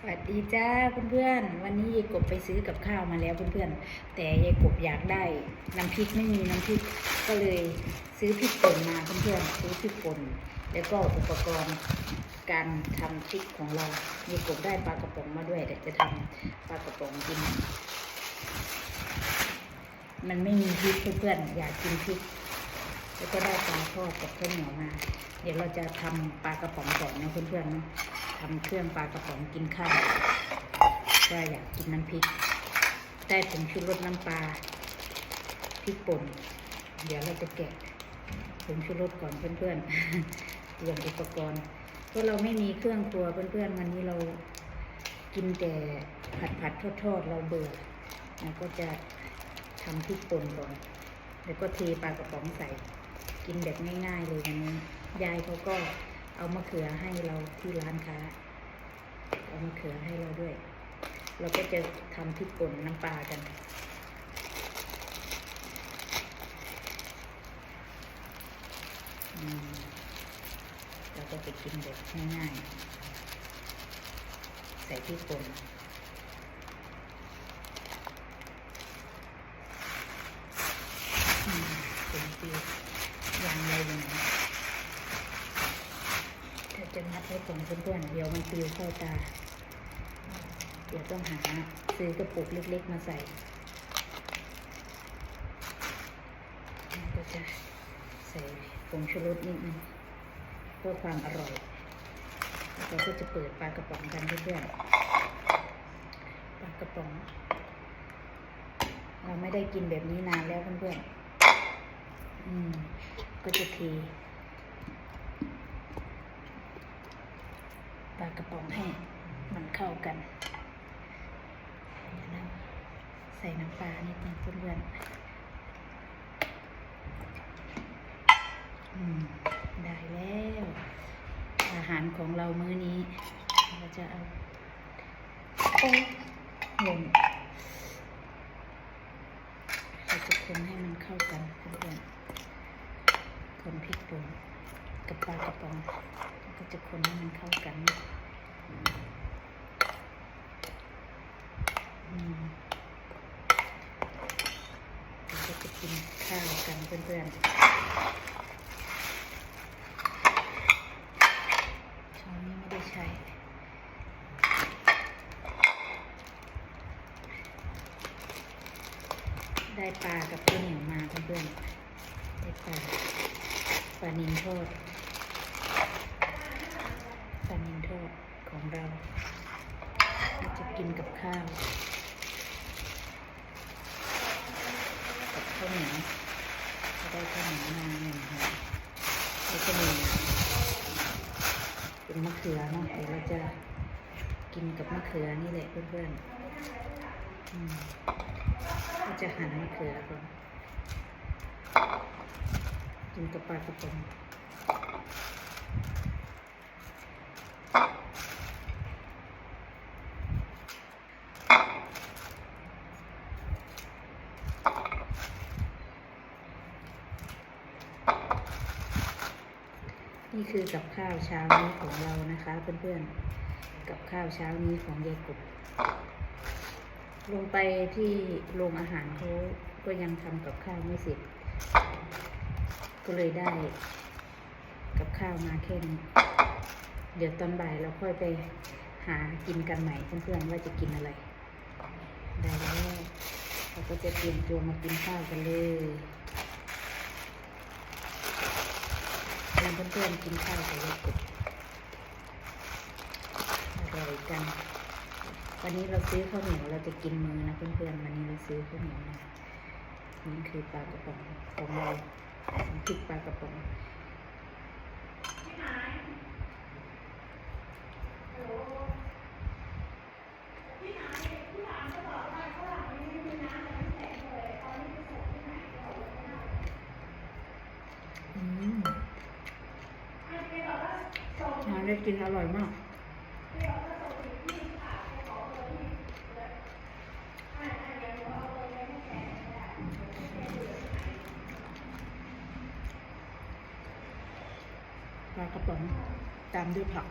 สวัสดีจ้าเพื่อนๆวันนี้ยายกบไปซื้อกับข้าวมาแล้วเพื่อนๆแต่ยายกบอยากได้น้ำพริกไม่มีน้ำพริกก็เลยซื้อพริกป่นมาเพื่อนๆซื้อพริกป่นแล้วก็อุปกรณ์การทำพริกของเรายายกบได้ปลากระป๋องมาด้วยเดี๋ยวจะทำปลากระป๋องกิน มันไม่มีพริกเพื่อนๆอยากกินพริก แล้วก็ได้ปลาทอดกับข้าวเหนียวมา เดี๋ยวเราจะทำปลากระป๋องก่อนนะเพื่อนๆเนาะ ทำเครื่องปลากระป๋องกินข้าวก็อยากกินน้ำพริก ได้ผงชูรสน้ำปลาพริกป่น เดี๋ยวเราจะแกะผงชูรสก่อนเพื่อนๆเตรียมอุปกรณ์เพราะเราไม่มีเครื่องครัวเพื่อนๆวันนี้เรากินแต่ผัดผัดๆทอดๆเราเบื่อเราก็จะทำพริกป่นก่อน แล้วก็เทปลากระป๋องใส่ กินแบบง่ายๆเลยวันนี้ยายเขาก็ เอามะเขือให้เราที่ร้านค้าเอามะเขือให้เราด้วย เราก็จะทำพริกป่นน้ำปลากันเราก็จะกินแบบง่ายๆ ใส่พริกป่น อืมเป็นปีอย่างไรอย่างนี้เดี๋ยว จะมัดไว้ก่อนเพื่อนๆเดี๋ยวมันปิวเข้าตา เดี๋ยวต้องหาซื้อกระปุกเล็กๆมาใส่ก็จะใส่ผงชูรสนิดนึงเพื่อความอร่อยเราก็จะเปิดปลากระป๋องกันเพื่อนๆปลากระป๋องเราไม่ได้กินแบบนี้นานแล้วเพื่อนๆอืมก็จะเท ปลากงให้มันเข้ากัน ใส่น้ำปลานิดนึงเพื่อนๆอืมได้แล้ว อาหารของเรามื้อนี้ เราจะเอาโอ้หล่นเราจะคนให้มันเข้ากันเพื่อนๆคนพริกป่นกับปลากระป๋องก็จะคนให้มันเข้ากันอืมเรา ก็จะกินข้าวกันเพื่อนๆช้อนนี้ไม่ได้ใช้ได้ปลากับข้าวเหนียวมาเพื่อนๆได้ปลาปลานินทอดปลานินทอด ของเราจะกินกับข้าวกับข้าวเหนียวจะได้ข้าวเหนียวมาหนึ่งห่อแล้วก็มีเป็นมะเขือเนาะเดี๋ยวเราจะกินกับมะเขือนี่แหละเพื่อนๆก็จะหั่นมะเขือก่อนกินกับปลากระป๋อง นี่คือกับข้าวเช้านี้ของเรานะคะเพื่อนๆ กับข้าวเช้านี้ของยายกบ ลงไปที่โรงอาหารเขาก็ยังทำกับข้าวไม่เสร็จ ก็เลยได้ กับข้าวมาแค่นี้เดี๋ยวตอนบ่ายเราค่อยไปหากินกันใหม่เพื่อนๆว่าจะกินอะไร ได้แล้วเราก็จะเตรียมตัวมากินข้าวกันเลย เพื่อนๆกินข้าวกันเลยกดอร่อยกัน วันนี้เราซื้อข้าวเหนียวเราจะกินมือนะเพื่อนๆวันนี้เราซื้อข้าวเหนียวนี่คือปลากระป๋องของเราพริกปลากระป๋องอืมงาน ได้กินอร่อยมาก ปลากระป๋องตามด้วยผัก